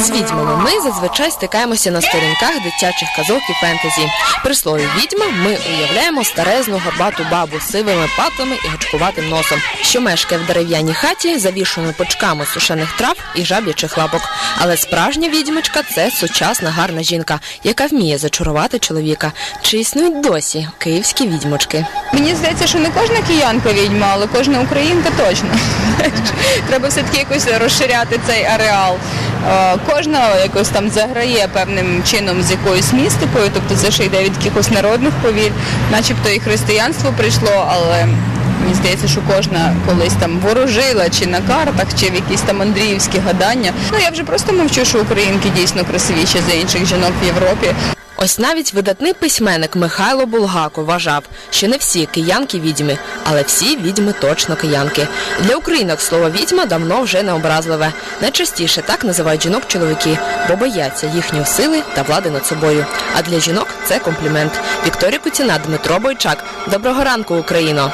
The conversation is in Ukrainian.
З відьмами ми зазвичай стикаємося на сторінках дитячих казок і фентезі. При слові відьма ми уявляємо старезну горбату бабу з сивими патлами і гачкуватим носом, що мешкає в дерев'яній хаті, завішаною пучками сушених трав і жаб'ячих лапок. Але справжня відьмочка це сучасна гарна жінка, яка вміє зачарувати чоловіка. Чи існують досі київські відьмочки? Мені здається, що не кожна киянка відьма, але кожна українка точно. Треба все-таки якось розширяти цей ареал. Е, Кожна якось там заграє певним чином з якоюсь містикою, тобто це ще йде від якихось народних повір, начебто і християнство прийшло, але мені здається, що кожна колись там ворожила чи на картах, чи в якісь там андріївські гадання. Ну я вже просто мовчу, що українки дійсно красивіші за інших жінок в Європі. Ось навіть видатний письменник Михайло Булгако вважав, що не всі киянки відьми, але всі відьми точно киянки. Для українок слово відьма давно вже не образливе. Найчастіше так називають жінок чоловіки, бо бояться їхньої сили та влади над собою. А для жінок це комплімент. Вікторія Куціна, Дмитро Бойчак. Доброго ранку, Україно!